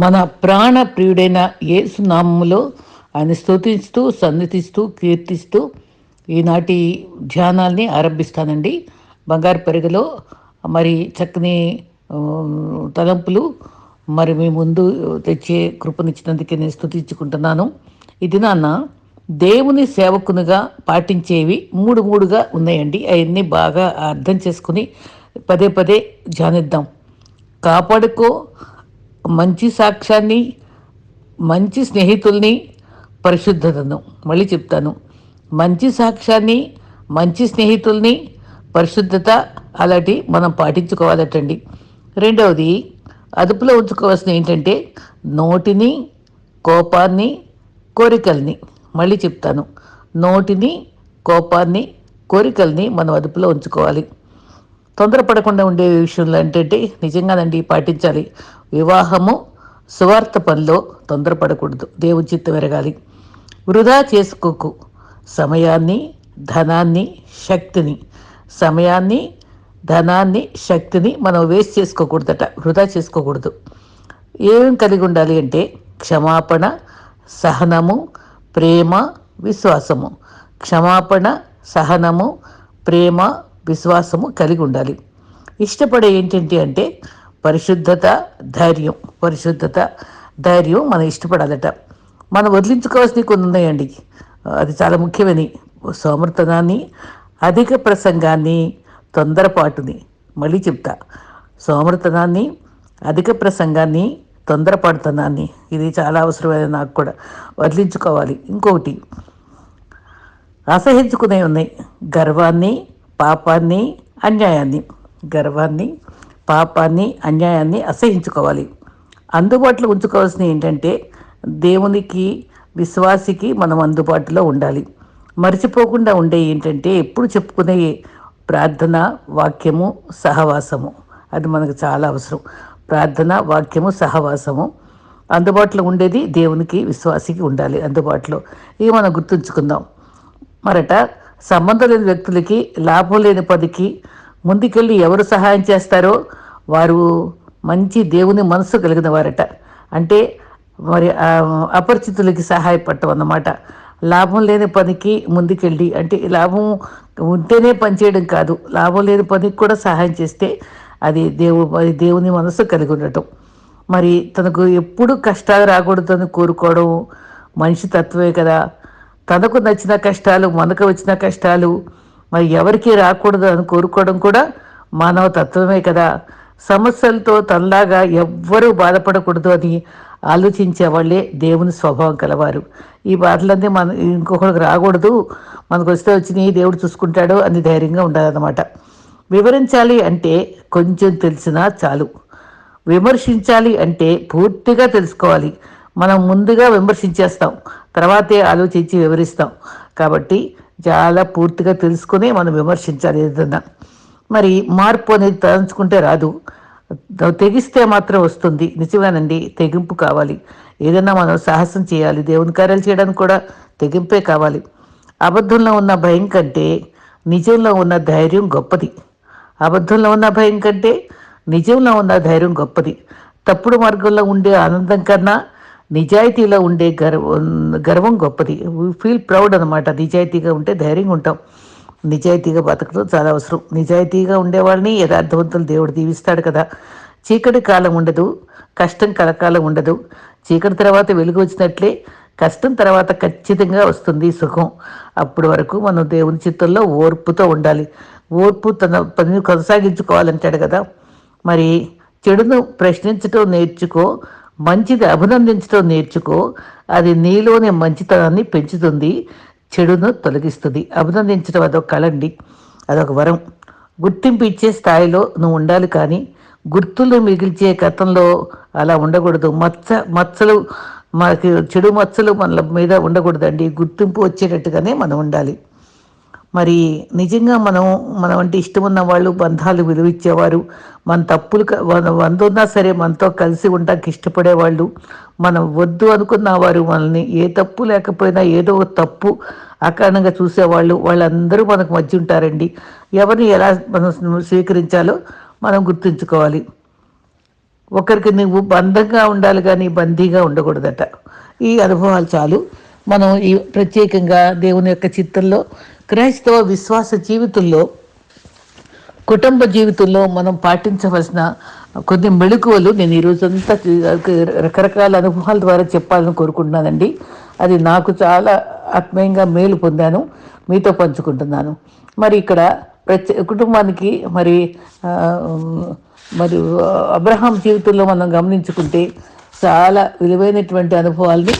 మన ప్రాణ ప్రియుడైన ఏసునామములో ఆయన స్తుతిస్తూ సన్నిధిస్తూ కీర్తిస్తూ ఈనాటి ధ్యానాల్ని ఆరంభిస్తానండి. బంగారు పెరుగులో మరి చక్కని తలంపులు మరి మీ ముందు తెచ్చే కృపనిచ్చినందుకే నేను స్థుతించుకుంటున్నాను ఇది నాన్న దేవుని సేవకునిగా పాటించేవి మూడు మూడుగా ఉన్నాయండి. అవన్నీ బాగా అర్థం చేసుకుని పదే పదే ధ్యానిద్దాం. కాపాడుకో మంచి సాక్ష్యాన్ని మంచి స్నేహితుల్ని పరిశుద్ధతను. మళ్ళీ చెప్తాను. మంచి సాక్ష్యాన్ని మంచి స్నేహితుల్ని పరిశుద్ధత అలాంటి మనం పాటించుకోవాలటండి. రెండవది అదుపులో ఉంచుకోవాల్సిన ఏంటంటే నోటిని కోపాన్ని కోరికల్ని. మళ్ళీ చెప్తాను. నోటిని కోపాన్ని కోరికల్ని మనం అదుపులో ఉంచుకోవాలి. తొందరపడకుండా ఉండే విషయంలో ఏంటంటే నిజంగానండి పాటించాలి. వివాహము సువార్త పనిలో తొందరపడకూడదు. దేవుని చిత్తం ఎరగాలి. వృధా చేసుకోకు. సమయాన్ని ధనాన్ని శక్తిని. సమయాన్ని ధనాన్ని శక్తిని మనం వేస్ట్ చేసుకోకూడదట. వృధా చేసుకోకూడదు. ఏం కలిగి ఉండాలి అంటే క్షమాపణ సహనము ప్రేమ విశ్వాసము. క్షమాపణ సహనము ప్రేమ విశ్వాసము కలిగి ఉండాలి. ఇష్టపడే ఏంటంటే అంటే పరిశుద్ధత ధైర్యం. పరిశుద్ధత ధైర్యం మనం ఇష్టపడాలట. మనం వదిలించుకోవాల్సినవి కొన్ని ఉన్నాయండి. అది చాలా ముఖ్యమని. సోమర్తనాన్ని అధిక ప్రసంగాన్ని తొందరపాటుని మళ్ళీ చెప్తా. సోమర్తనాన్ని అధిక ప్రసంగాన్ని తొందరపడుతున్నాన్ని ఇది చాలా అవసరమైన నాకు కూడా. వదిలించుకోవాలి. ఇంకొకటి అసహించుకునే ఉన్నాయి. గర్వాన్ని పాపాన్ని అన్యాయాన్ని గర్వాన్ని పాపాన్ని అన్యాయాన్ని అసహించుకోవాలి. అందుబాటులో ఉంచుకోవాల్సింది ఏంటంటే దేవునికి విశ్వాసికి మనం అందుబాటులో ఉండాలి. మర్చిపోకుండా ఉండే ఏంటంటే ఎప్పుడు చెప్పుకునే ప్రార్థన వాక్యము సహవాసము. అది మనకు చాలా అవసరం. ప్రార్థన వాక్యము సహవాసము. అందుబాటులో ఉండేది దేవునికి విశ్వాసికి ఉండాలి అందుబాటులో. ఇవి మనం గుర్తుంచుకుందాం. మరట సంబంధం లేని వ్యక్తులకి లాభం లేని పదికి ముందుకెళ్ళి ఎవరు సహాయం చేస్తారో వారు మంచి దేవుని మనసు కలిగిన వారట. అంటే మరి అపరిచితులకి సహాయపడటం అన్నమాట. లాభం లేని పనికి ముందుకెళ్ళి అంటే లాభం ఉంటేనే పనిచేయడం కాదు. లాభం లేని పనికి కూడా సహాయం చేస్తే అది దేవు అది దేవుని మనసు కలిగి ఉండటం. మరి తనకు ఎప్పుడు కష్టాలు రాకూడదని కోరుకోవడం మనిషి తత్వమే కదా. తనకు నచ్చిన కష్టాలు మనకు వచ్చిన కష్టాలు మరి ఎవరికి రాకూడదు అని కోరుకోవడం కూడా మానవ తత్వమే కదా. సమస్యలతో తనలాగా ఎవ్వరూ బాధపడకూడదు అని ఆలోచించే వాళ్ళే దేవుని స్వభావం కలవారు. ఈ బాధలన్నీ మన ఇంకొకరికి రాకూడదు. మనకు వస్తే వచ్చినాయి దేవుడు చూసుకుంటాడు అని ధైర్యంగా ఉండాలన్నమాట. వివరించాలి అంటే కొంచెం తెలిసినా చాలు. విమర్శించాలి అంటే పూర్తిగా తెలుసుకోవాలి. మనం ముందుగా విమర్శించేస్తాం. తర్వాతే ఆలోచించి వివరిస్తాం. కాబట్టి చాలా పూర్తిగా తెలుసుకుని మనం విమర్శించాలి ఏదన్నా మరి మార్పు అనేది తలంచుకుంటే రాదు. తెగిస్తే మాత్రం వస్తుంది. నిజమేనండి. తెగింపు కావాలి. ఏదైనా మనం సాహసం చేయాలి. దేవుని కార్యాలు చేయడానికి కూడా తెగింపే కావాలి. అబద్ధంలో ఉన్న భయం కంటే నిజంలో ఉన్న ధైర్యం గొప్పది. అబద్ధంలో ఉన్న భయం కంటే నిజంలో ఉన్న ధైర్యం గొప్పది. తప్పుడు మార్గంలో ఉండే ఆనందం కన్నా నిజాయితీలో ఉండే గర్వం గర్వం గొప్పది. ఫీల్ ప్రౌడ్ అనమాట నిజాయితీగా ఉంటే ధైర్యంగా ఉంటాం. నిజాయితీగా బతకడం చాలా అవసరం. నిజాయితీగా ఉండేవాళ్ళని యథార్థవంతులు దేవుడు దీవిస్తాడు కదా. చీకటి కాలం ఉండదు కష్టం కలకాలం ఉండదు. చీకటి తర్వాత వెలుగు వచ్చినట్లే కష్టం తర్వాత ఖచ్చితంగా వస్తుంది సుఖం. అప్పటి వరకు మనం దేవుని చిత్తంలో ఓర్పుతో ఉండాలి. ఓర్పు తన పనిని కొనసాగించుకోవాలంటాడు కదా. మరి చెడును ప్రశ్నించటం నేర్చుకో మంచిది అభినందించడం నేర్చుకో. అది నీలోని మంచితనాన్ని పెంచుతుంది చెడును తొలగిస్తుంది. అభినందించడం అదొక కళండి అదొక వరం. గుర్తింపు ఇచ్చే స్థాయిలో నువ్వు ఉండాలి కానీ గుర్తులు మిగిల్చే కథంలో అలా ఉండకూడదు. మచ్చ మచ్చలు మనకి చెడు మచ్చలు మన మీద ఉండకూడదండి. గుర్తింపు వచ్చేటట్టుగానే మనం ఉండాలి. మరి నిజంగా మనం మనం అంటే ఇష్టం ఉన్న వాళ్ళు బంధాలు విలువిచ్చేవారు. మన తప్పులు క- వంద ఉన్నా సరే మనతో కలిసి ఉండడానికి ఇష్టపడేవాళ్ళు. మనం వద్దు అనుకున్న వారు మనల్ని ఏ తప్పు లేకపోయినా ఏదో ఒక తప్పు అకారణంగా చూసేవాళ్ళు. వాళ్ళందరూ మనకు మధ్య ఉంటారండి ఎవరిని ఎలా మనం స్వీకరించాలో మనం గుర్తుంచుకోవాలి. ఒకరికి నువ్వు బంధంగా ఉండాలి కానీ బందీగా ఉండకూడదట. ఈ అనుభవాలు చాలు. మనం ఈ ప్రత్యేకంగా దేవుని యొక్క చిత్తంలో క్రైస్తవ విశ్వాస జీవితంలో కుటుంబ జీవితంలో మనం పాటించవలసిన కొన్ని మెళుకువలు నేను ఈరోజంతా రకరకాల అనుభవాల ద్వారా చెప్పాలని కోరుకుంటున్నానండి. అది నాకు చాలా ఆత్మీయంగా మేలు పొందాను. మీతో పంచుకుంటున్నాను. మరి ఇక్కడ ప్రత్యే కుటుంబానికి మరి మరి అబ్రహాం జీవితంలో మనం గమనించుకుంటే చాలా విలువైనటువంటి అనుభవాల్ని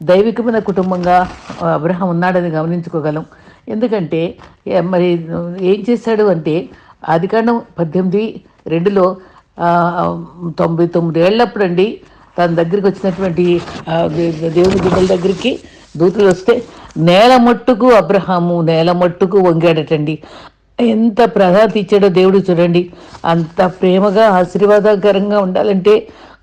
దైవికమైన కుటుంబంగా అబ్రహం ఉన్నాడని గమనించుకోగలం. ఎందుకంటే మరి ఏం చేశాడు అంటే అధికారం పద్దెనిమిది రెండులో తొంభై తొమ్మిది ఏళ్ళప్పుడండి తన దగ్గరికి వచ్చినటువంటి దేవుని బిడ్డల దగ్గరికి దూతలు వస్తే నేల మట్టుకు అబ్రహాము నేల మట్టుకు వంగాడటండి. ఎంత ప్రధాత ఇచ్చాడో దేవుడు చూడండి. అంత ప్రేమగా ఆశీర్వాదకరంగా ఉండాలంటే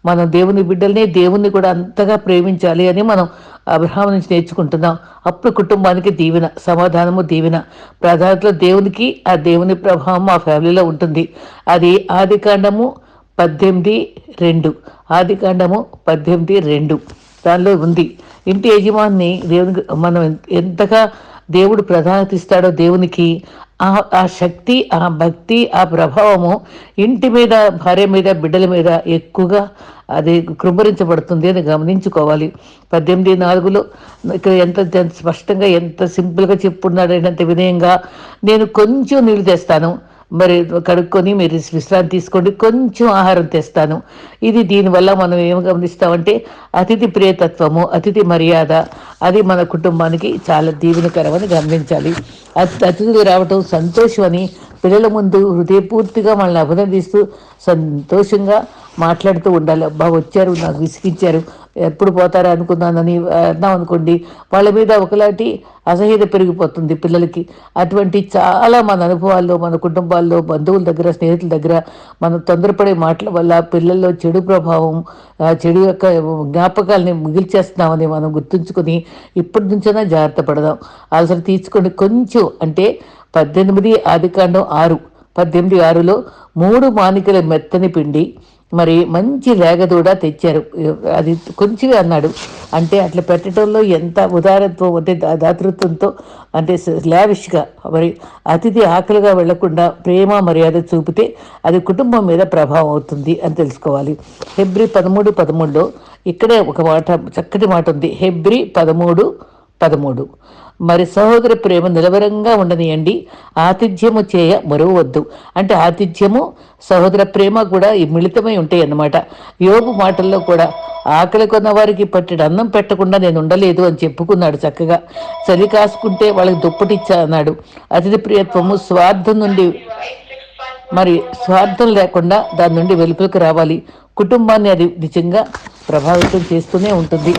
మనం దేవుని బిడ్డల్ని దేవుణ్ణి కూడా అంతగా ప్రేమించాలి అని మనం అబ్రహాం నుంచి నేర్చుకుంటున్నాం. అప్పుడు కుటుంబానికి దీవెన సమాధానము దీవెన. ప్రధానతలో దేవునికి ఆ దేవుని ప్రభావం మా ఫ్యామిలీలో ఉంటుంది. అది ఆది కాండము పద్దెనిమిది రెండు. ఆది కాండము పద్దెనిమిది రెండు. దానిలో ఉంది. ఇంటి యజమాని దేవునికి మనం ఎంతగా దేవుడు ప్రధానత ఇస్తాడో దేవునికి ఆ శక్తి ఆ భక్తి ఆ ప్రభావము ఇంటి మీద భార్య మీద బిడ్డల మీద ఎక్కువగా అది కృంభరించబడుతుంది అని గమనించుకోవాలి. పద్దెనిమిది నాలుగులో ఇక్కడ ఎంత స్పష్టంగా ఎంత సింపుల్గా చెప్పున్నాడైనంత వినయంగా నేను కొంచెం నీళ్ళు తెస్తాను. మరి కడుక్కొని మీరు విశ్రాంతి తీసుకోండి కొంచెం ఆహారం తెస్తాను. ఇది దీనివల్ల మనం ఏమి గమనిస్తామంటే అతిథి ప్రియతత్వము అతిథి మర్యాద అది మన కుటుంబానికి చాలా దీవెనకరమని గమనించాలి. అతిథులు రావటం సంతోషం అని పిల్లల ముందు హృదయపూర్తిగా మనల్ని అభినందిస్తూ సంతోషంగా మాట్లాడుతూ ఉండాలి. అబ్బా వచ్చారు నాకు విసిగించారు. ఎప్పుడు పోతారా అనుకున్నానని అన్నాం అనుకోండి. వాళ్ళ మీద ఒకలాంటి అసహ్యత పెరిగిపోతుంది పిల్లలకి. అటువంటి చాలా మన అనుభవాల్లో మన కుటుంబాల్లో బంధువుల దగ్గర స్నేహితుల దగ్గర మనం తొందరపడే మాటల వల్ల పిల్లల్లో చెడు ప్రభావం చెడు యొక్క జ్ఞాపకాలని మిగిల్చేస్తున్నామని మనం గుర్తుంచుకొని ఇప్పటి నుంచైనా జాగ్రత్త పడదాం. అసలు తీసుకొని కొంచెం అంటే పద్దెనిమిది ఆదికాండం ఆరు పద్దెనిమిది ఆరులో మూడు మానికల మెత్తని పిండి మరి మంచి లేగదూడ తెచ్చారు. అది కొంచెం అన్నాడు. అంటే అట్లా పెట్టడంలో ఎంత ఉదారత్వం అంటే దాతృత్వంతో అంటే లావిష్గా మరి అతిథి ఆకలిగా వెళ్ళకుండా ప్రేమ మర్యాద చూపితే అది కుటుంబం మీద ప్రభావం అవుతుంది అని తెలుసుకోవాలి. హెబ్రి పదమూడు పదమూడులో ఇక్కడే ఒక మాట చక్కటి మాట ఉంది. హెబ్రి పదమూడు పదమూడు. మరి సహోదర ప్రేమ నిలవరంగా ఉండనియండి. ఆతిథ్యము చేయ మరువద్దు అంటే ఆతిథ్యము సహోదర ప్రేమ కూడా ఈ మిళితమై ఉంటాయి అన్నమాట యోగు మాటల్లో కూడా ఆకలి కొన్న వారికి పట్టిన అన్నం పెట్టకుండా నేను ఉండలేదు అని చెప్పుకున్నాడు చక్కగా. చలి కాసుకుంటే వాళ్ళకి దుప్పటిచ్చా అన్నాడు. అతిథి ప్రియత్వము స్వార్థం నుండి మరి స్వార్థం లేకుండా దాని నుండి వెలుపులకు రావాలి. కుటుంబాన్ని అది నిజంగా ప్రభావితం చేస్తూనే ఉంటుంది.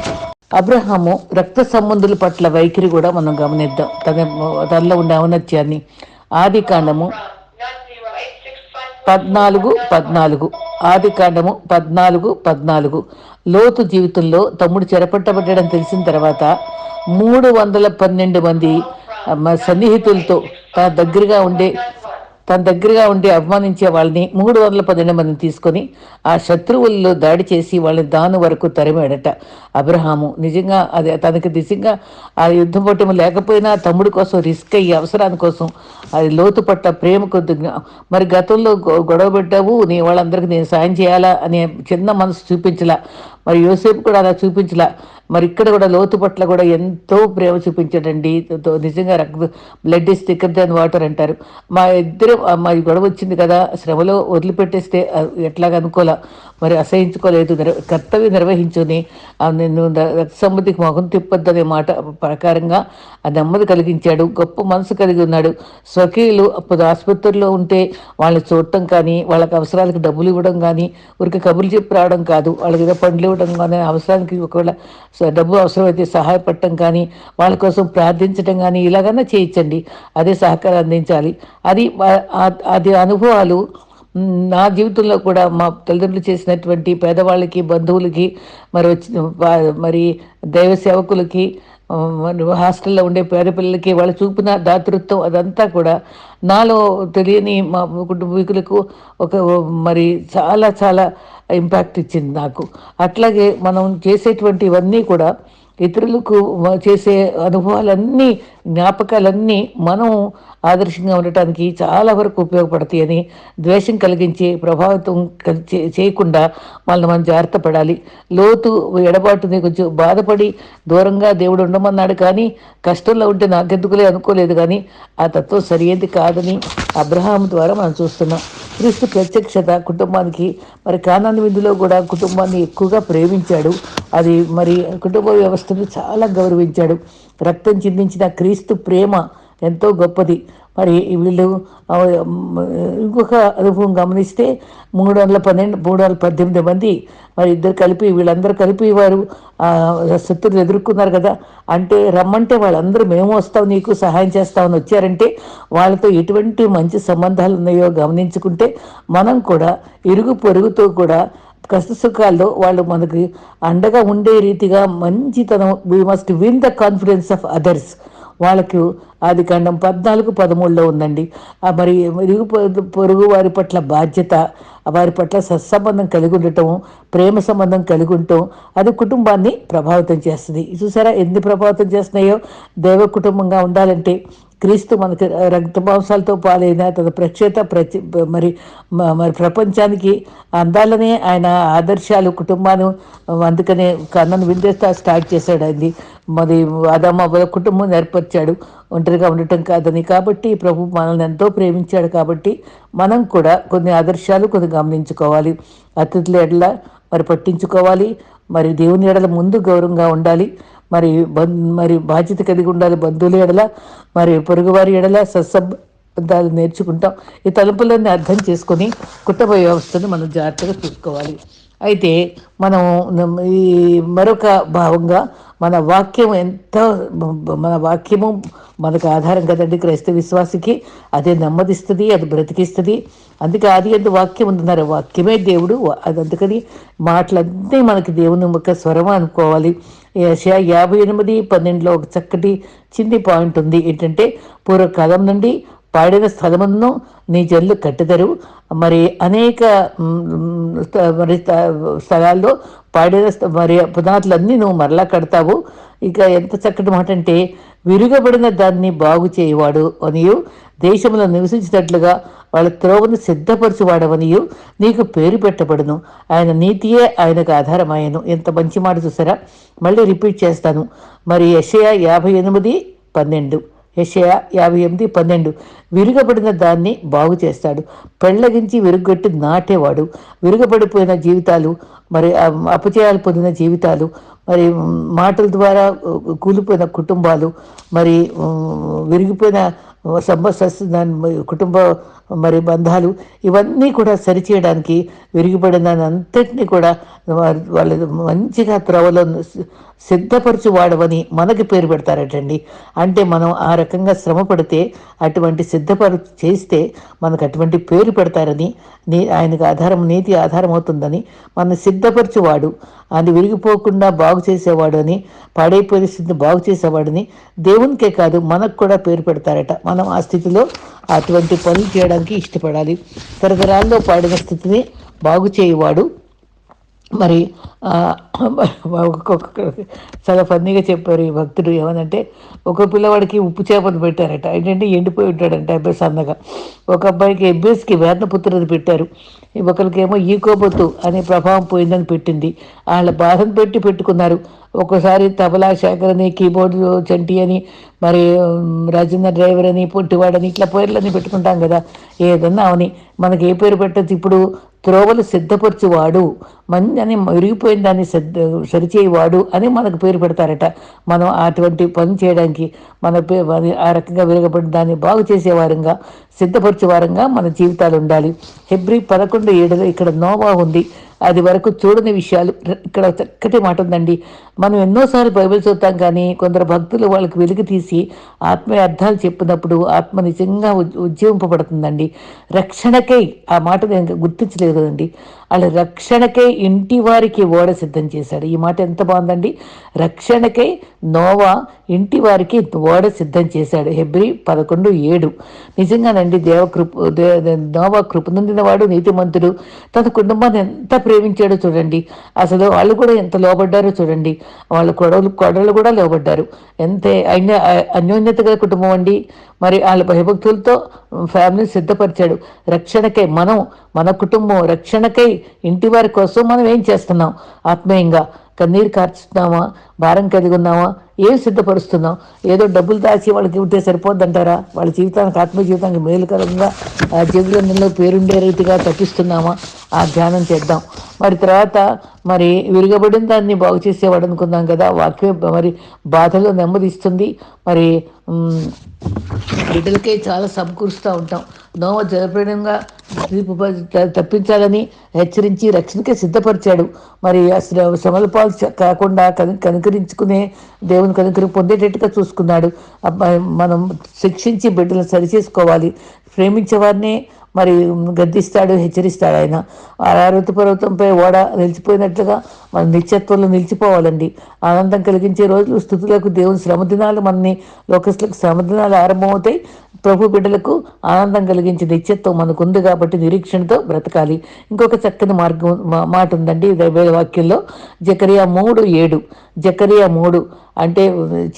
అబ్రహాము రక్త సంబంధుల పట్ల వైఖరి కూడా మనం గమనిద్దాం. తన తనలో ఉండే ఔన్నత్యాన్ని. ఆది కాండము పద్నాలుగు పద్నాలుగు. ఆది కాండము పద్నాలుగు పద్నాలుగు. లోతు జీవితంలో తమ్ముడు చెరపట్టబడ్డాడని తెలిసిన తర్వాత మూడు వందల పన్నెండు మంది సన్నిహితులతో తన దగ్గరగా ఉండే తన దగ్గరగా ఉండి అవమానించే వాళ్ళని మూడు వందల పదిహేను మందిని తీసుకొని ఆ శత్రువుల్లో దాడి చేసి వాళ్ళని దాని వరకు తరిమాడట. అబ్రహాము నిజంగా అది తనకి నిజంగా ఆ యుద్ధం పట్టము లేకపోయినా తమ్ముడు కోసం రిస్క్ అయ్యి అవసరాని కోసం అది లోతు పట్ట ప్రేమ కొద్దిగా మరి గతంలో గొడవ పెట్టావు నీ వాళ్ళందరికీ నేను సాయం చేయాలా అనే చిన్న మనసు చూపించలా. మరి యోసేపు కూడా అలా చూపించలా. మరి ఇక్కడ కూడా లోతు పట్ల కూడా ఎంతో ప్రేమ చూపించాడండి. నిజంగా రక్త blood is thicker than water అంటారు. మా ఇద్దరు మా గొడవ వచ్చింది కదా శ్రమలో వదిలిపెట్టేస్తే ఎట్లాగ అనుకోలే. మరి అసహించుకోలేదు. కర్తవ్యం నిర్వహించుని నేను రక్త సంబంధికి మొహం తిప్పొద్దనే మాట ప్రకారంగా ఆ నెమ్మది కలిగించాడు. గొప్ప మనసు కలిగి ఉన్నాడు. స్వకీయులు అప్పుడు ఆసుపత్రిలో ఉంటే వాళ్ళని చూడటం కానీ వాళ్ళకి అవసరాలకు డబ్బులు ఇవ్వడం కానీ ఊరికి కబుర్లు చెప్పి రావడం కాదు. వాళ్ళకి ఏదో పండ్లు ఇవ్వడం కానీ అవసరానికి ఒకవేళ డబ్బు అవసరమైతే సహాయపడటం కానీ వాళ్ళ కోసం ప్రార్థించడం కానీ ఇలాగన్నా చేయించండి అదే సహకారం అందించాలి. అది అది అనుభవాలు నా జీవితంలో కూడా మా తల్లిదండ్రులు చేసినటువంటి పేదవాళ్ళకి బంధువులకి మరి వచ్చి మరి దైవ సేవకులకి హాస్టల్లో ఉండే పేద పిల్లలకి వాళ్ళు చూపిన దాతృత్వం అదంతా కూడా నాలో తెలియని మా కుటుంబీకులకు ఒక మరి చాలా చాలా ఇంపాక్ట్ ఇచ్చింది నాకు. అట్లాగే మనం చేసేటువంటివన్నీ కూడా ఇతరులకు చేసే అనుభవాలన్నీ జ్ఞాపకాలన్నీ మనం ఆదర్శంగా ఉండటానికి చాలా వరకు ఉపయోగపడతాయని ద్వేషం కలిగించే ప్రభావితం చేయకుండా వాళ్ళని మనం జాగ్రత్త పడాలి. లోతు ఎడబాటుని కొంచెం బాధపడి దూరంగా దేవుడు ఉండమన్నాడు కానీ కష్టంలో ఉంటే నాకెందుకులే అనుకోలేదు కానీ ఆ తత్వం సరియేది కాదని అబ్రహాం ద్వారా మనం చూస్తున్నాం. క్రీస్తు ప్రత్యక్షత కుటుంబానికి మరి కానాన్ని విందులో కూడా కుటుంబాన్ని ఎక్కువగా ప్రేమించాడు. అది మరి కుటుంబ వ్యవస్థను చాలా గౌరవించాడు. రక్తం చిందించిన క్రీస్తు ప్రేమ ఎంతో గొప్పది. మరి వీళ్ళు ఇంకొక అనుభవం గమనిస్తే మూడు వందల పన్నెండు మూడు వందల పద్దెనిమిది మంది మరి ఇద్దరు కలిపి వీళ్ళందరూ కలిపి వారు శత్రులు ఎదుర్కొన్నారు కదా. అంటే రమ్మంటే వాళ్ళందరూ మేము వస్తాం నీకు సహాయం చేస్తామని వచ్చారంటే వాళ్ళతో ఎటువంటి మంచి సంబంధాలు ఉన్నాయో గమనించుకుంటే మనం కూడా ఇరుగు పొరుగుతో కూడా కష్ట సుఖాల్లో వాళ్ళు మనకి అండగా ఉండే రీతిగా మంచితనం we must win the confidence of others వాళ్ళకు ఆది కాండం పద్నాలుగు పదమూడులో ఉందండి. మరి ఇరుగు పొరుగు వారి పట్ల బాధ్యత వారి పట్ల సత్సంబంధం కలిగి ఉండటం ప్రేమ సంబంధం కలిగి ఉండటం అది కుటుంబాన్ని ప్రభావితం చేస్తుంది. చూసారా ఎన్ని ప్రభావితం చేస్తున్నాయో? దైవ కుటుంబంగా ఉండాలంటే క్రీస్తు మనకి రక్తమాంసాలతో పాలైన తన ప్రఖ్యాత ప్రతి మరి మరి ప్రపంచానికి అందాలనే ఆయన ఆదర్శాలు కుటుంబాన్ని అందుకనే కన్నను విందేస్తా స్టార్ట్ చేశాడు అది. మరి అదమ్మ కుటుంబం ఏర్పరిచాడు. ఒంటరిగా ఉండటం కాదని కాబట్టి ప్రభు మనల్ని ఎంతో ప్రేమించాడు కాబట్టి మనం కూడా కొన్ని ఆదర్శాలు కొన్ని గమనించుకోవాలి. అతిథుల ఎడల మరి పట్టించుకోవాలి. మరి దేవుని ఎడల ముందు గౌరవంగా ఉండాలి. మరి మరి బాధ్యత కలిగి ఉండాలి బంధువుల ఎడల మరి పొరుగువారి ఎడల సత్సంబంధాలు నేర్చుకుంటాం. ఈ తలుపులన్నీ అర్థం చేసుకొని కుటుంబ వ్యవస్థను మనం జాగ్రత్తగా చూసుకోవాలి. అయితే మనం ఈ మరొక భావంగా మన వాక్యం ఎంత మన వాక్యము మనకు ఆధారం కదండి క్రైస్తవ విశ్వాసికి. అదే నెమ్మదిస్తుంది అది బ్రతికిస్తుంది. అందుకే ఆది ఎంత వాక్యం ఉంటున్నారు వాక్యమే దేవుడు అది అందుకని మాటలన్నీ మనకి దేవుని ఒక స్వరం అనుకోవాలి. యాభై ఎనిమిది పన్నెండులో ఒక చక్కటి చిన్ని పాయింట్ ఉంది. ఏంటంటే పూర్వకాలం నుండి పాడిన స్థలమును నీ జల్లు కట్టుదరు. మరి అనేక మరి స్థలాల్లో పాడిన మరి పునాదులన్నీ నువ్వు మరలా కడతావు. ఇక ఎంత చక్కటి మాట అంటే విరుగబడిన దాన్ని బాగు చేయవాడు అనియు. దేశంలో నివసించినట్లుగా వాళ్ళ త్రోవను సిద్ధపరచువాడవనియు. నీకు పేరు పెట్టబడును. ఆయన నీతియే ఆయనకు ఆధారమాయను. ఎంత మంచి మాట చూసారా? మళ్ళీ రిపీట్ చేస్తాను. మరి యషయా యాభై ఎనిమిది పన్నెండు. యషయా యాభై ఎనిమిది పన్నెండు. విరుగబడిన దాన్ని బాగు చేస్తాడు. పెళ్ళగించి విరుగ్గొట్టి నాటేవాడు. విరుగబడిపోయిన జీవితాలు మరి అపచయాలు పొందిన జీవితాలు మరి మాటల ద్వారా కూలిపోయిన కుటుంబాలు మరి విరిగిపోయిన సంబంధ కుటుంబ మరి బంధాలు ఇవన్నీ కూడా సరిచేయడానికి విరిగిపడిన అంతటినీ కూడా వాళ్ళు మంచిగా త్రవలో సిద్ధపరచు వాడవని మనకి పేరు పెడతారటండి. అంటే మనం ఆ రకంగా శ్రమ పడితే అటువంటి సిద్ధపరు చేస్తే మనకు అటువంటి పేరు పెడతారని నీ ఆయనకు ఆధారం నీతి ఆధారం అవుతుందని మన సిద్ధపరచువాడు అది విరిగిపోకుండా బాగు చేసేవాడు అని పాడైపోయిన స్థితిని బాగు చేసేవాడని దేవునికే కాదు మనకు కూడా పేరు పెడతారట. మనం ఆ స్థితిలో అటువంటి పనులు చేయడానికి ఇష్టపడాలి. తరతరాల్లో పాడిన స్థితిని బాగు చేయవాడు మరి చాలా ఫన్నీగా చెప్పారు ఈ భక్తుడు ఏమనంటే ఒక పిల్లవాడికి ఉప్పు చేపలు పెట్టారట. ఏంటంటే ఎండిపోయి ఉంటాడంట అబ్బాయి సన్నగా. ఒక అబ్బాయికి ఎబ్బేస్కి వేదనపుత్రుడు పెట్టారు. ఒకరికేమో ఈకోబొత్తు అనే ప్రభావం పోయిందని పెట్టింది. వాళ్ళ బాధను పెట్టి పెట్టుకున్నారు. ఒకసారి తబలా శేఖర్ అని కీబోర్డు చంటి అని మరి రాజేంద్ర డ్రైవర్ అని పొట్టివాడని ఇట్లా పేర్లన్నీ పెట్టుకుంటాం కదా. ఏదన్నా అవని. మనకి ఏ పేరు పెట్టచ్చు? ఇప్పుడు త్రోవలు సిద్ధపరచువాడు. మంచి అని విరిగిపోయిన దాన్ని సిద్ధ సరిచేయవాడు అని మనకు పేరు పెడతారట. మనం అటువంటి పని చేయడానికి మన ఆ రకంగా విరగబడిన దాన్ని బాగు చేసేవారంగా సిద్ధపరచువారంగా మన జీవితాలు ఉండాలి. హెబ్రి పదకొండు ఏడులో ఇక్కడ నోవా ఉంది. అది వరకు చూడని విషయాలు. ఇక్కడ చక్కటి మాట ఉందండి. మనం ఎన్నోసార్లు బైబిల్ చూద్దాం కానీ కొందరు భక్తులు వాళ్ళకి వెలుగు తీసి ఆత్మీయ అర్థాలు చెప్పినప్పుడు ఆత్మ నిజంగా ఉజ్జీవింపబడుతుందండి. రక్షణకై ఆ మాట నేను గుర్తించలేదు కదండి. వాళ్ళ రక్షణకై ఇంటి వారికి ఓడ సిద్ధం చేశాడు. ఈ మాట ఎంత బాగుందండి? రక్షణకై నోవా ఇంటి వారికి ఓడ సిద్ధం చేశాడు. హెబ్రి పదకొండు ఏడు. నిజంగానండి దేవ కృప నోవా కృప నొందినవాడు నీతిమంతుడు. తన కుటుంబాన్ని ఎంత ప్రేమించాడో చూడండి. అసలు వాళ్ళు కూడా ఎంత లోబడ్డారో చూడండి. వాళ్ళ కొడవలు కొడలు కూడా లోబడ్డారు. ఎంతే అన్య అన్యోన్యతగా కుటుంబం అండి. మరి వాళ్ళ భయభక్తులతో ఫ్యామిలీని సిద్ధపరిచాడు. రక్షణకై మనం మన కుటుంబం రక్షణకై ఇంటి వారి కోసం మనం ఏం చేస్తున్నాం? ఆత్మీయంగా కన్నీరు కార్చుతున్నామా? భారం కలిగి ఉన్నామా? ఏం సిద్ధపరుస్తున్నాం? ఏదో డబ్బులు దాచి వాళ్ళకి ఉంటే సరిపోద్దంటారా? వాళ్ళ జీవితానికి ఆత్మ జీవితానికి మేలుకరంగా ఆ జీవితంలో పేరుండే రీతిగా తప్పిస్తున్నామా? ఆ ధ్యానం చేద్దాం. మరి తర్వాత మరి విరగబడిన దాన్ని బాగు చేసేవాడు అనుకున్నాం కదా. వాక్యం మరి బాధలో నెమ్మదిస్తుంది. మరి బిడ్డలకే చాలా సమకూరుస్తూ ఉంటాం. నోవ జలప్రయంగా తప్పించాలని హెచ్చరించి రక్షణకే సిద్ధపరిచాడు. మరి శ్రమల పాలు కాకుండా కనుక కనికరించుకునే దేవుని కనుకరి పొందేటట్టుగా చూసుకున్నాడు. మనం శిక్షించి బిడ్డలను సరిచేసుకోవాలి. ప్రేమించేవారినే మరి గద్దిస్తాడు హెచ్చరిస్తాడు ఆయన. ఆరారుతి పర్వతంపై ఓడ నిలిచిపోయినట్లుగా మన నిత్యత్వంలో నిలిచిపోవాలండి. ఆనందం కలిగించే రోజులు స్థుతులకు దేవుని శ్రమదినాలు మనని లోకస్తులకు శ్రమదినాలు ఆరంభమవుతాయి. ప్రభు బిడ్డలకు ఆనందం కలిగించే నిత్యత్వం మనకు ఉంది కాబట్టి నిరీక్షణతో బ్రతకాలి. ఇంకొక చక్కని మార్గం మాట ఉందండి వేల వాక్యంలో. జకరియా మూడు ఏడు. జకరియా మూడు. అంటే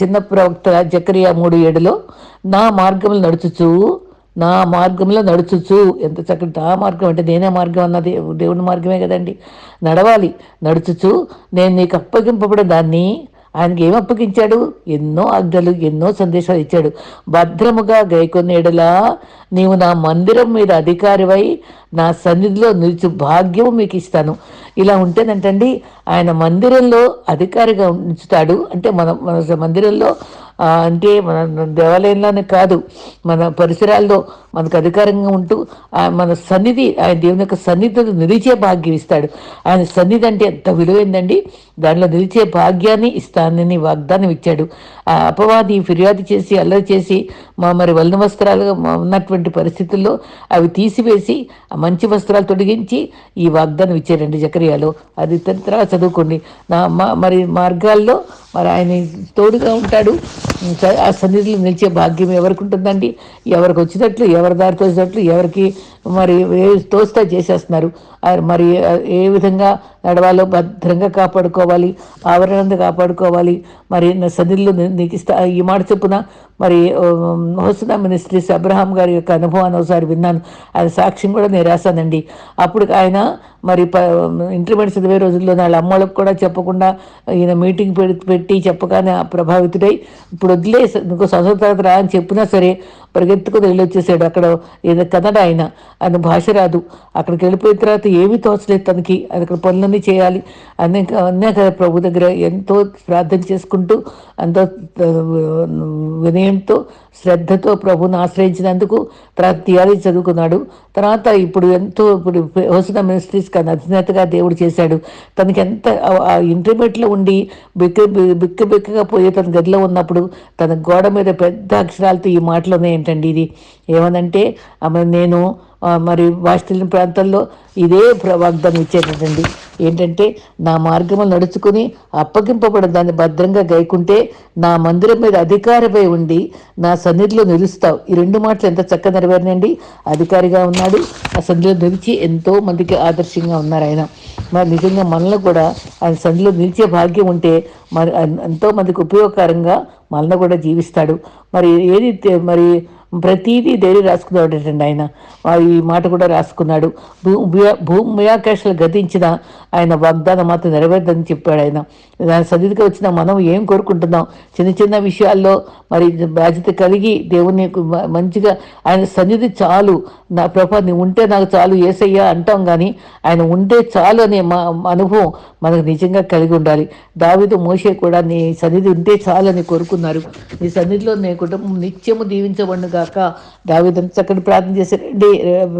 చిన్న ప్రవక్త జకరియా మూడు ఏడులో నా మార్గములు నడుచుచూ నా మార్గంలో నడుచుచు. ఎంత చక్కటి నా మార్గం అంటే నేనే మార్గం అన్నది దేవుని మార్గమే కదండి. నడవాలి నడుచుచు. నేను నీకు అప్పగింపబడే దాన్ని ఆయనకి ఏం అప్పగించాడు? ఎన్నో ఆజ్ఞలు ఎన్నో సందేశాలు ఇచ్చాడు. భద్రముగా గైకొన్నేడలా నీవు నా మందిరం మీద అధికారివై నా సన్నిధిలో నిలిచి భాగ్యము మీకు ఇస్తాను. ఇలా ఉంటేనంటండి ఆయన మందిరంలో అధికారిగా ఉంచుతాడు. అంటే మన మన మందిరంలో అంటే మన దేవాలయంలోనే కాదు మన పరిసరాల్లో మనకు అధికారంగా ఉంటూ మన సన్నిధి ఆయన దేవుని యొక్క సన్నిధిని నిలిచే భాగ్యం ఇస్తాడు. ఆయన సన్నిధి అంటే ఎంత విలువైందండి. దానిలో నిలిచే భాగ్యాన్ని ఇస్తానని వాగ్దానం ఇచ్చాడు. ఆ అపవాది ఫిర్యాదు చేసి అల్లరి చేసి మా మరి వలన వస్త్రాలుగా ఉన్నటువంటి పరిస్థితుల్లో అవి తీసివేసి మంచి వస్త్రాలు తొడిగించి ఈ వాగ్దానం ఇచ్చారండి జకరియాలో. అది తర్వాత చదువుకోండి. నా మరి మార్గాల్లో మరి ఆయన తోడుగా ఉంటాడు. ఆ సన్నిధిలో నిలిచే భాగ్యం ఎవరికి ఉంటుందండి? ఎవరికి వచ్చినట్లు ఎవరి దారి తోచినట్లు ఎవరికి మరి ఏ తోస్తా చేసేస్తున్నారు? మరి ఏ విధంగా నడవాలో భద్రంగా కాపాడుకోవాలి ఆవరణంగా కాపాడుకోవాలి మరి సన్నిధిలో నీకు ఇస్తా ఈ మాట చెప్పున మరి హోసనా మినిస్ట్రీస్ అబ్రహాం గారి యొక్క అనుభవాన్ని ఒకసారి విన్నాను. ఆయన సాక్ష్యం కూడా నేను రాశానండి. అప్పుడు ఆయన మరి ప ఇంటర్మీడియట్ చదివే రోజుల్లో వాళ్ళ అమ్మలకు కూడా చెప్పకుండా ఈయన మీటింగ్ పెట్టి చెప్పగానే ప్రభావితుడై ఇప్పుడు వదిలే ఇంకో స్వతంత్రత తర్వాత రా అని చెప్పినా సరే పరిగెత్తుకుని వెళ్ళొచ్చేసాడు. అక్కడ ఏదో కన్నడ ఆయన. ఆయన భాష రాదు. అక్కడికి వెళ్ళిపోయిన తర్వాత ఏమీ తోచలేదు తనకి. అక్కడ పనులన్నీ చేయాలి. అనేక అనేక ప్రభు దగ్గర ఎంతో ప్రార్థన చేసుకుంటూ అంత వినయంతో శ్రద్ధతో ప్రభుని ఆశ్రయించినందుకు తర్వాత థియాలజీ చదువుకున్నాడు. తర్వాత ఇప్పుడు ఎంతో ఇప్పుడు హోసన మినిస్ట్రీస్ కానీ అధినేతగా దేవుడు చేశాడు. తనకి ఎంత ఇంటర్మీడియట్లో ఉండి బిక్క బిక్క బిక్కగా పోయే తన గదిలో ఉన్నప్పుడు తన గోడ మీద పెద్ద అక్షరాలతో ఈ మాటలు ఏంటండి ఇది? ఏమనంటే నేను మరి వాస్తవ ప్రాంతాల్లో ఇదే వాగ్దానం ఇచ్చేటండి ఏంటంటే నా మార్గములు నడుచుకుని అప్పగింపబడిన దాన్ని భద్రంగా గైకుంటే నా మందిరం మీద అధికారిపై ఉండి నా సన్నిధిలో నిలుస్తావు. ఈ రెండు మాటలు ఎంత చక్కగా నెరవేరినండి అధికారిగా ఉన్నాడు. ఆ సన్నిధిలో నిలిచి ఎంతో మందికి ఆదర్శంగా ఉన్నారు ఆయన. మరి నిజంగా మనలో కూడా ఆయన సన్నిధిలో నిలిచే భాగ్యం ఉంటే మరి ఎంతో మందికి ఉపయోగకరంగా మనలో కూడా జీవిస్తాడు. మరి ఏది మరి ప్రతీదీ ధైర్యం రాసుకున్నాడటండి ఆయన ఈ మాట కూడా రాసుకున్నాడు భూ భూమియాకాశాలు గతించిన ఆయన వాగ్దానం మాత్రం నెరవేర్దని చెప్పాడు ఆయన. దాని సన్నిధికి వచ్చిన మనం ఏం కోరుకుంటున్నాం? చిన్న చిన్న విషయాల్లో మరి బాధ్యత కలిగి దేవుని మంచిగా ఆయన సన్నిధి చాలు. నా ప్రభా నీ ఉంటే నాకు చాలు. ఏసయ్యా అంటాం కానీ ఆయన ఉంటే చాలు అనే మా అనుభవం మనకు నిజంగా కలిగి ఉండాలి. దావిదు మోసే కూడా నీ సన్నిధి ఉంటే చాలు అని కోరుకున్నారు. నీ సన్నిధిలో నీ కుటుంబం నిత్యము దీవించబడిన కాక దావిదంత చక్కటి ప్రార్థన చేశారండి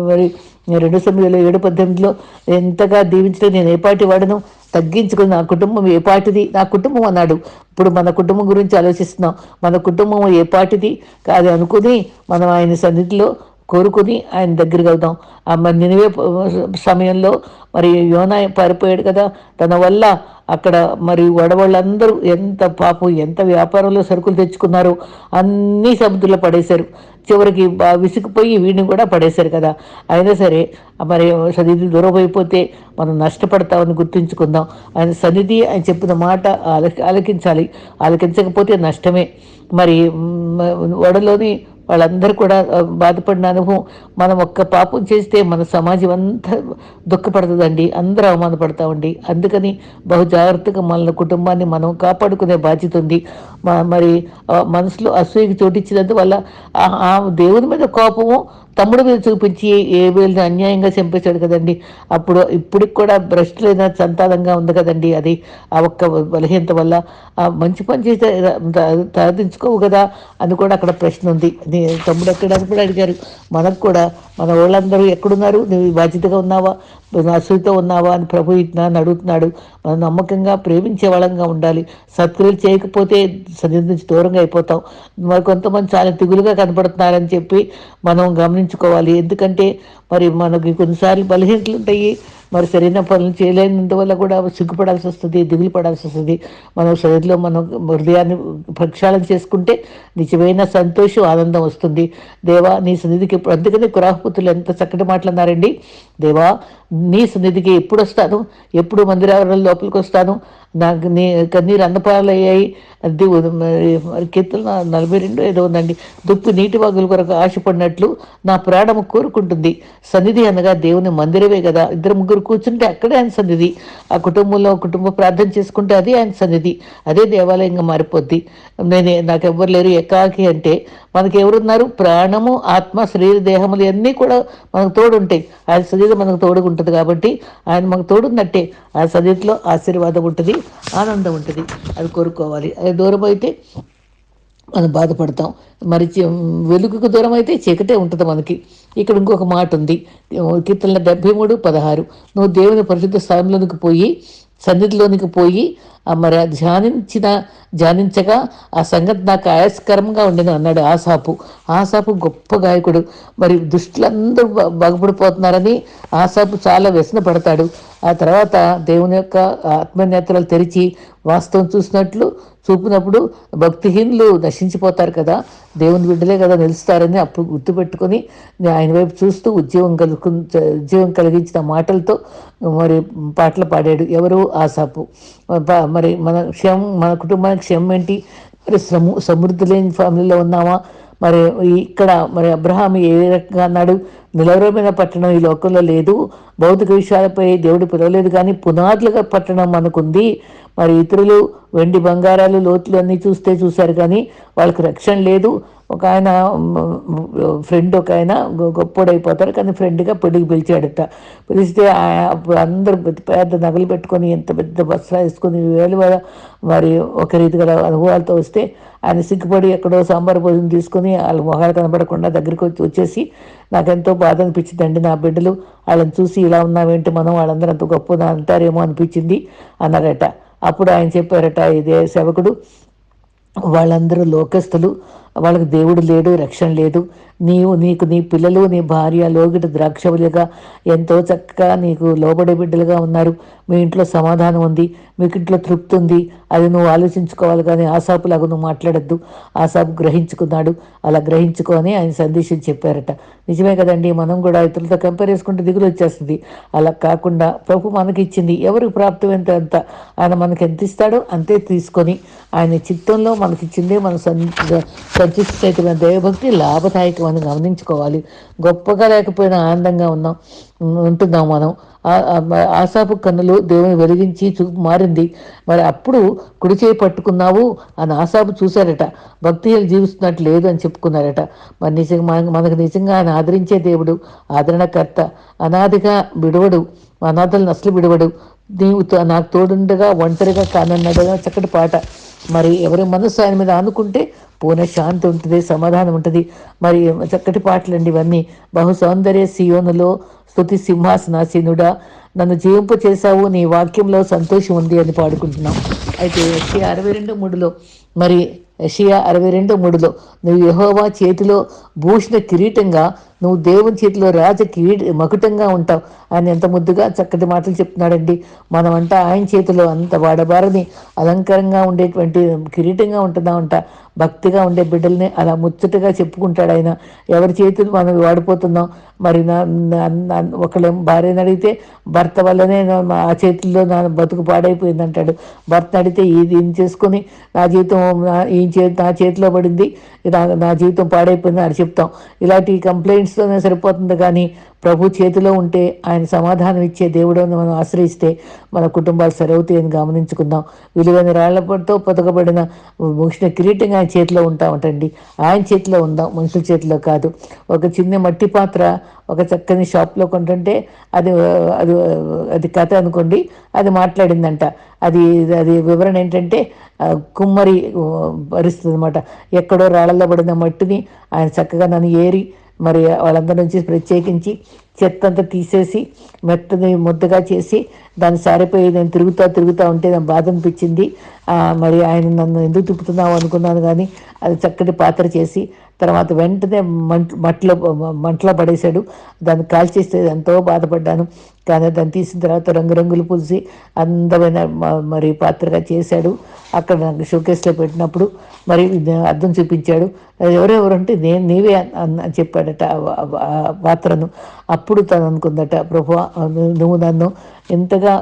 మరి రెండు సమయంలో ఏడు పద్దెనిమిదిలో ఎంతగా దీవించడం నేను ఏ పాటి వాడను? తగ్గించుకుని నా కుటుంబం ఏ పాటిది నా కుటుంబం అన్నాడు. ఇప్పుడు మన కుటుంబం గురించి ఆలోచిస్తున్నాం. మన కుటుంబం ఏ పాటిది కాదు అనుకుని మనం ఆయన సన్నిధిలో కోరుకుని ఆయన దగ్గరికి వెళ్దాం. ఆ మరి నినివే సమయంలో మరి యోనా పారిపోయాడు కదా. తన వల్ల అక్కడ మరి వడవాళ్ళందరూ ఎంత పాపం ఎంత వ్యాపారంలో సరుకులు తెచ్చుకున్నారు అన్నీ సముద్రంలో పడేశారు. చివరికి బా విసిగిపోయి వీడిని కూడా పడేశారు కదా. అయినా సరే మరి సన్నిధి దూరం అయిపోతే మనం నష్టపడతామని గుర్తుంచుకుందాం. ఆయన సన్నిధి ఆయన చెప్పిన మాట ఆలకి ఆలకించాలి. ఆలకించకపోతే నష్టమే. మరి వడలోని వాళ్ళందరూ కూడా బాధపడిన అనుభవం మనం ఒక్క పాపం చేస్తే మన సమాజం అంతా దుఃఖపడుతుందండి. అందరూ అవమానపడతామండి. అందుకని బహు జాగ్రత్తగా మన కుటుంబాన్ని మనం కాపాడుకునే బాధ్యత ఉంది. మరి మనసులో అసూయకి చోటిచ్చినందువల్ల ఆ- ఆ దేవుని మీద కోపము తమ్ముడు మీద చూపించి ఏ వేలు అన్యాయంగా చంపేశాడు కదండి. అప్పుడు ఇప్పటికి కూడా భ్రష్టులైన సంతానంగా ఉంది కదండి అది. ఆ ఒక్క బలహీనత వల్ల ఆ మంచి పని చేస్తే తరదించుకోవు కదా అని కూడా అక్కడ ప్రశ్న ఉంది. తమ్ముడు ఎక్కడ అని కూడా అడిగారు? మనకు కూడా. మన వాళ్ళందరూ ఎక్కడున్నారు? నువ్వు బాధ్యతగా ఉన్నావా? నువ్వు అసూయతో ఉన్నావా అని ప్రభు ఇట్లా అడుగుతున్నాడు. మనం నమ్మకంగా ప్రేమించే వాళ్ళంగా ఉండాలి. సత్క్రియలు చేయకపోతే సన్నిధి నుంచి దూరంగా అయిపోతాం. మరి కొంతమంది చాలా దిగులుగా కనపడుతున్నారని చెప్పి మనం గమనించుకోవాలి ఎందుకంటే మరి మనకి కొన్నిసార్లు బలహీనతలు ఉంటాయి. మరి సరైన పనులు చేయలేనందువల్ల కూడా సిగ్గుపడాల్సి వస్తుంది దిగులు పడాల్సి వస్తుంది. మనం శరీరంలో మనం హృదయాన్ని ప్రక్షాళన చేసుకుంటే నిజమైన సంతోషం ఆనందం వస్తుంది. దేవా నీ సన్నిధికి ఎప్పుడు అందుకని కురాహపుతులు ఎంత చక్కటి మాట్లాడినారండి దేవా నీ సన్నిధికి ఎప్పుడు వస్తాను? ఎప్పుడు మందిరావరణ లోపలికి వస్తాను? నాకు నీ కన్నీరు అన్నపాలు అయ్యాయి అది మరి మరి కీర్తన నలభై రెండు ఏదో ఉందండి. దుప్పు నీటి వాగుల కొరకు ఆశపడినట్లు నా ప్రాణము కోరుకుంటుంది. సన్నిధి అనగా దేవుని మందిరమే కదా. ఇద్దరు ముగ్గురు కూర్చుంటే అక్కడే ఆయన సన్నిధి. ఆ కుటుంబంలో కుటుంబ ప్రార్థన చేసుకుంటే అది ఆయన సన్నిధి. అదే దేవాలయంగా మారిపోద్ది. నేనే నాకు ఎవ్వరు లేరు. ఎకాకి అంటే మనకి ఎవరున్నారు ప్రాణము ఆత్మ శరీర దేహములు అన్నీ కూడా మనకు తోడుంటాయి. ఆయన సన్నిధి మనకు తోడుగా ఉంటుంది కాబట్టి ఆయన మనకు తోడున్నట్టే. ఆ సన్నిధిలో ఆశీర్వాదం ఉంటుంది ఆనందం ఉంటుంది. అది కోరుకోవాలి. అది దూరం అయితే మనం బాధపడతాం. మరి చి- వెలుగుకు దూరం అయితే చీకటే ఉంటుంది మనకి. ఇక్కడ ఇంకొక మాట ఉంది కీర్తన డెబ్బై మూడు పదహారు. నువ్వు దేవుని పరిశుద్ధ స్థానంలోనికి పోయి సన్నిధిలోనికి పోయి ఆ మరి ధ్యానించిన ధ్యానించగా ఆ సంగతి నాకు ఆయాస్కరంగా ఉండేది అన్నాడు ఆసాపు. ఆసాపు గొప్ప గాయకుడు. మరి దుష్టులందరూ బాగుపడిపోతున్నారని ఆసాపు చాలా వ్యసన పడతాడు. ఆ తర్వాత దేవుని యొక్క ఆత్మనేత్రాలు తెరిచి వాస్తవం చూసినట్లు చూపినప్పుడు భక్తిహీనులు నశించిపోతారు కదా. దేవుని బిడ్డలే కదా నిలుస్తారని అప్పుడు గుర్తుపెట్టుకొని ఆయన వైపు చూస్తూ ఉద్యోగం కలుగు ఉద్యోగం కలిగించిన మాటలతో మరి పాటలు పాడాడు. ఎవరు? ఆసాపు. మరి మన క్షేమం మన కుటుంబానికి క్షేమం ఏంటి? మరి సము సమృద్ధి లేని ఫ్యామిలీలో ఉన్నామా? మరి ఇక్కడ మరి అబ్రహాం ఏ రకంగా అన్నాడు నిలవరమైన పట్టణం ఈ లోకంలో లేదు. భౌతిక విషయాలపై దేవుడు పిలవలేదు కానీ పునాదులుగా పట్టణం మనకుంది. మరి ఇతరులు వెండి బంగారాలు లోతులు అన్నీ చూస్తే చూశారు కానీ వాళ్ళకి రక్షణ లేదు. ఒక ఆయన ఫ్రెండ్ ఒక ఆయన గొప్పోడైపోతారు కానీ ఫ్రెండ్గా పెళ్ళికి పిలిచాడట. పిలిస్తే ఆ- అప్పుడు అందరూ పెద్ద పెద్ద నగలు పెట్టుకొని ఎంత పెద్ద బస్సు వేసుకొని వేలు మరి ఒక రీతి గల అనుభవాలతో వస్తే ఆయన సిగ్గుపడి ఎక్కడో సాంబార్ భోజనం తీసుకొని వాళ్ళ మొహాలు కనపడకుండా దగ్గరికి వచ్చి వచ్చేసి నాకెంతో బాధ అనిపించిందండి. నా బిడ్డలు వాళ్ళని చూసి ఇలా ఉన్నామేంటి మనం? వాళ్ళందరూ అంత గొప్ప అంటారేమో అనిపించింది అన్నారట. అప్పుడు ఆయన చెప్పారట ఇదే సేవకుడు వాళ్ళందరూ లోకస్తులు వాళ్ళకి దేవుడు లేడు రక్షణ లేదు. నీవు నీకు నీ పిల్లలు నీ భార్య లోగిట ద్రాక్షవులుగా ఎంతో చక్కగా నీకు లోబడే బిడ్డలుగా ఉన్నారు. మీ ఇంట్లో సమాధానం ఉంది మీకు ఇంట్లో తృప్తి ఉంది. అది నువ్వు ఆలోచించుకోవాలి కానీ ఆసాపులాగా నువ్వు మాట్లాడద్దు. ఆసాపు గ్రహించుకున్నాడు. అలా గ్రహించుకొని ఆయన సందేశం చెప్పారట. నిజమే కదండి మనం కూడా ఇతరులతో కంపేర్ చేసుకుంటే దిగులు వచ్చేస్తుంది. అలా కాకుండా ప్రభు మనకి ఇచ్చింది ఎవరికి ప్రాప్తమైనంత అంత ఆయన మనకి ఎంత ఇస్తాడో అంతే తీసుకొని ఆయన చిత్తంలో మనకి ఇచ్చిందే మన సంచితమైన దైవభక్తి లాభదాయకం అని గమనించుకోవాలి. గొప్పగా లేకపోయినా ఆనందంగా ఉన్నాం ఉంటున్నాం మనం. ఆశాపు కన్నులు దేవుని వెలిగించి చూపు మారింది. మరి అప్పుడు కుడి చేయి పట్టుకున్నావు అని ఆశాపు చూశారట. భక్తిహీన జీవిస్తున్నట్టు లేదు అని చెప్పుకున్నారట. మరి నిజంగా మన- మనకు నిజంగా ఆయన ఆదరించే దేవుడు ఆదరణకర్త అనాదిగా విడవడు. అనాథలను అసలు విడవడు. నీవు నాకు తోడుండగా ఒంటరిగా కానన్నాడు చక్కటి పాట. మరి ఎవరి మనసు ఆయన మీద ఆనుకుంటే పూర్ణ శాంతి ఉంటుంది సమాధానం ఉంటుంది. మరి చక్కటి పాటలండి ఇవన్నీ. బహు సౌందర్య సియోనులో స్తుతి సింహాసనాసీనుడా నన్ను జీవింప చేశావు నీ వాక్యంలో సంతోషం ఉంది అని పాడుకుంటున్నాం. అయితే ఎస్సీ అరవై రెండు మూడులో మరి యెషయా అరవై రెండు మూడులో నువ్వు యహోవా చేతిలో భూషణ కిరీటంగా నువ్వు దేవుని చేతిలో రాజ కీడి మకుటంగా ఉంటావు ఆయన ఎంత ముద్దుగా చక్కటి మాటలు చెప్తున్నాడండి. మనమంట ఆయన చేతిలో అంత వాడబారని అలంకారంగా ఉండేటువంటి కిరీటంగా ఉంటుందా అంట. భక్తిగా ఉండే బిడ్డల్ని అలా ముచ్చటగా చెప్పుకుంటాడు ఆయన. ఎవరి చేతులు మనం వాడిపోతున్నాం? మరి నా ఒకళ్ళేం భార్యని అడిగితే భర్త వల్లనే ఆ చేతుల్లో నా బతుకు పాడైపోయింది అంటాడు. భర్త అడిగితే ఇది ఏం చేసుకొని నా జీవితం ఈ చే నా చేతిలో పడింది. నా నా జీవితం పాడైపోయింది అని చెప్తాం. ఇలాంటి కంప్లైంట్స్ కంప్లైంట్స్తోనే సరిపోతుంది కానీ ప్రభు చేతిలో ఉంటే ఆయన సమాధానం ఇచ్చే దేవుడని మనం ఆశ్రయిస్తే మన కుటుంబాలు సరవుతాయని గమనించుకుందాం. విలువైన రాళ్ళతో పొతకబడిన ముగిసిన కిరీటంగా ఆయన చేతిలో ఉంటామంటండి. ఆయన చేతిలో ఉందాం మనుషుల చేతిలో కాదు. ఒక చిన్న మట్టి పాత్ర ఒక చక్కని షాప్లో కొంటుంటే అది అది అది కథ అనుకోండి అది మాట్లాడిందంట. అది అది వివరణ ఏంటంటే కుమ్మరి పరిస్థితి అనమాట ఎక్కడో రాళ్ళలో పడిన మట్టిని ఆయన చక్కగా నన్ను ఏరి మరి వాళ్ళందరి నుంచి ప్రత్యేకించి చెత్త అంతా తీసేసి మెత్తని ముద్దగా చేసి దాన్ని సారిపోయి నేను తిరుగుతూ తిరుగుతూ ఉంటే నాకు బాధ అనిపించింది. మరి ఆయన నన్ను ఎందుకు తిప్పుతున్నావు అనుకున్నాను కానీ అది చక్కటి పాత్ర చేసి తర్వాత వెంటనే మంట మట్లో మంటలో పడేశాడు. దాన్ని కాల్చేస్తే ఎంతో బాధపడ్డాను. కానీ దాన్ని తీసిన తర్వాత రంగురంగులు పూసి అందమైన మరి పాత్రగా చేశాడు. అక్కడ నాకు షోకేస్లో పెట్టినప్పుడు మరి అర్థం చూపించాడు. ఎవరెవరంటే నేను నీవే అని చెప్పాడట పాత్రను. అప్పుడు తను అనుకుందట ప్రభు నువ్వు నన్ను ఎంతగా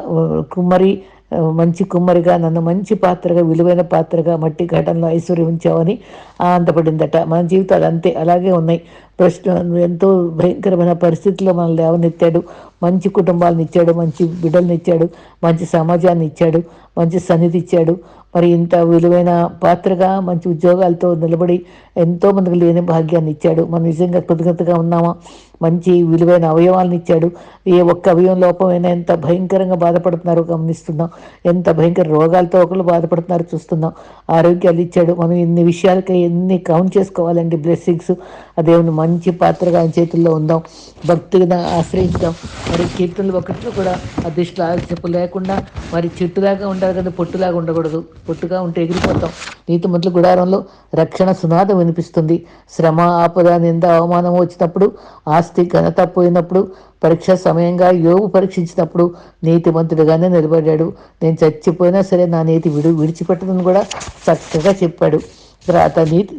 కుమ్మరి మంచి కుమ్మరిగా నన్ను మంచి పాత్రగా విలువైన పాత్రగా మట్టి ఘటనలో ఐశ్వర్యం ఉంచావని ఆనందపడిందట. మన జీవితాలు అంతే అలాగే ఉన్నాయి. ప్రశ్న ఎంతో భయంకరమైన పరిస్థితుల్లో మనల్ని లేవనెత్తాడు. మంచి కుటుంబాలను ఇచ్చాడు మంచి బిడ్డలను ఇచ్చాడు మంచి సమాజాన్ని ఇచ్చాడు మంచి సన్నిధి ఇచ్చాడు మరి ఇంత విలువైన పాత్రగా మంచి ఉద్యోగాలతో నిలబడి ఎంతో మందికి లేని భాగ్యాన్ని ఇచ్చాడు. మనం నిజంగా కృతజ్ఞతగా ఉన్నామా? మంచి విలువైన అవయవాలను ఇచ్చాడు. ఏ ఒక్క అవయవం లోపమైనా ఎంత భయంకరంగా బాధపడుతున్నారో గమనిస్తున్నాం. ఎంత భయంకర రోగాలతో ఒకళ్ళు బాధపడుతున్నారో చూస్తున్నాం. ఆరోగ్యాలు ఇచ్చాడు. మనం ఇన్ని విషయాలకి ఎన్ని కౌంట్ చేసుకోవాలండి? బ్లెస్సింగ్స్. ఆ దేవుని మంచి పాత్రగా ఆయన చేతుల్లో ఉందాం. భక్తిగా ఆశ్రయించాం మరి కీర్తనలు ఒకటిలో కూడా అదృష్ట ఆలస్యపు లేకుండా మరి చెట్టులాగా ఉండాలి కదా? పొట్టులాగా ఉండకూడదు. పొట్టుగా ఉంటే ఎగిరిపోతాం. నీతి మొదలు గుడారంలో రక్షణ సునాదం అనిపిస్తుంది. శ్రమ ఆపద నింద అవమానం వచ్చినప్పుడు ఆస్తి ఘనత పోయినప్పుడు పరీక్ష సమయంగా యోగు పరీక్షించినప్పుడు నీతిమంతుడుగానే నిలబడ్డాడు. నేను చచ్చిపోయినా సరే నా నీతి విడు విడిచిపెట్టదని కూడా చక్కగా చెప్పాడు. తర్వాత నీతి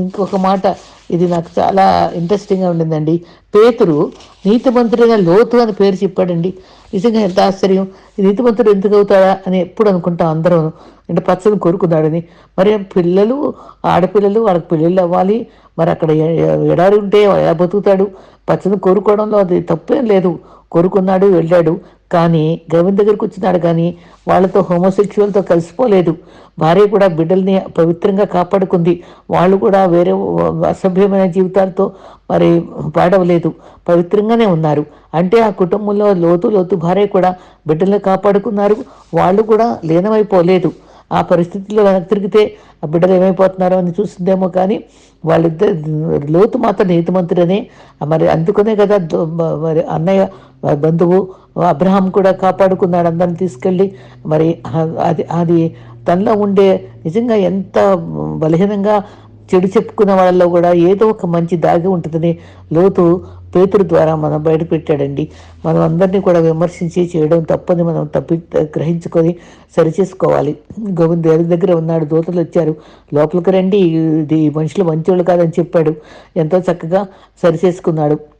ఇంకొక మాట ఇది నాకు చాలా ఇంట్రెస్టింగ్గా ఉండిందండి. పేతురు నీతిమంతుడిగా లోతు అని పేరు చెప్పాడండి. నిజంగా ఎంత ఆశ్చర్యం. నీతిమంతుడు ఎందుకు అవుతాడా అని ఎప్పుడు అనుకుంటాం అందరం. అంటే పచ్చని కోరుకున్నాడని. మరి పిల్లలు ఆడపిల్లలు వాళ్ళకి పిల్లలు అవ్వాలి. మరి అక్కడ ఎడారి ఉంటే ఎలా బతుకుతాడు? పచ్చని కోరుకోవడంలో అది తప్పేం లేదు. కోరుకున్నాడు వెళ్ళాడు. కానీ గవిన్ దగ్గరికి వచ్చినాడు కానీ వాళ్ళతో హోమోసెక్షువల్తో కలిసిపోలేదు. భార్య కూడా బిడ్డల్ని పవిత్రంగా కాపాడుకుంది. వాళ్ళు కూడా వేరే అసభ్యమైన జీవితాలతో మరి పాడవలేదు. పవిత్రంగానే ఉన్నారు. అంటే ఆ కుటుంబంలో లోతు లోతు భార్య కూడా బిడ్డల్ని కాపాడుకున్నారు. వాళ్ళు కూడా లీనమైపోలేదు. ఆ పరిస్థితిలో వెనక్కి తిరిగితే ఆ బిడ్డలు ఏమైపోతున్నారో అని చూసిందేమో కానీ వాళ్ళిద్దరు లోతు మాత్రం నీతిమంతుడనే మరి అందుకనే కదా మరి అన్నయ్య బంధువు అబ్రహాం కూడా కాపాడుకున్నాడు అందరిని తీసుకెళ్ళి. మరి అది అది తనలో ఉండే నిజంగా ఎంత బలహీనంగా చెడు చెప్పుకున్న వాళ్ళలో కూడా ఏదో ఒక మంచి దాగి ఉంటుందని లోతు పేతురు ద్వారా మనం బయటపెట్టాడండి. మనం అందరినీ కూడా విమర్శించి చేయడం తప్పని మనం తప్పి గ్రహించుకొని సరిచేసుకోవాలి. గోవింద దేవి దగ్గర ఉన్నాడు దూతలు వచ్చారు. లోపలికి రండి ఇది మనుషులు మంచోళ్ళు కాదని చెప్పాడు. ఎంతో చక్కగా సరిచేసుకున్నాడు.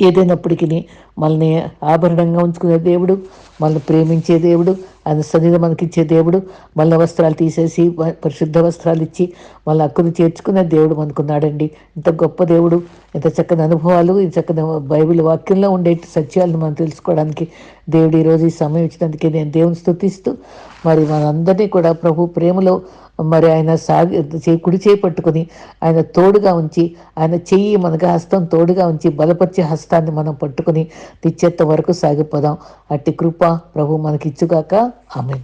ఏదైనప్పటికీ మనల్ని ఆభరణంగా ఉంచుకునే దేవుడు మనల్ని ప్రేమించే దేవుడు ఆయన సన్నిధి మనకిచ్చే దేవుడు మళ్ళీ వస్త్రాలు తీసేసి పరిశుద్ధ వస్త్రాలు ఇచ్చి మళ్ళీ అక్కును చేర్చుకునే దేవుడు మనకున్నాడండి. ఇంత గొప్ప దేవుడు ఇంత చక్కని అనుభవాలు ఇంత చక్కని బైబిల్ వాక్యంలో ఉండే సత్యాలను మనం తెలుసుకోవడానికి దేవుడు ఈరోజు ఈ సమయం ఇచ్చినందుకే నేను దేవుని స్థుతిస్తూ మరి మనందరినీ కూడా ప్రభు ప్రేమలో మరి ఆయన సాగి కుడి చేయి పట్టుకుని ఆయన తోడుగా ఉంచి ఆయన చెయ్యి మనకు హస్తం తోడుగా ఉంచి బలపరిచే హస్తాన్ని మనం పట్టుకుని తెచ్చేంత వరకు సాగిపోదాం. అట్టి కృప ప్రభు మనకిచ్చుగాక. ఆమె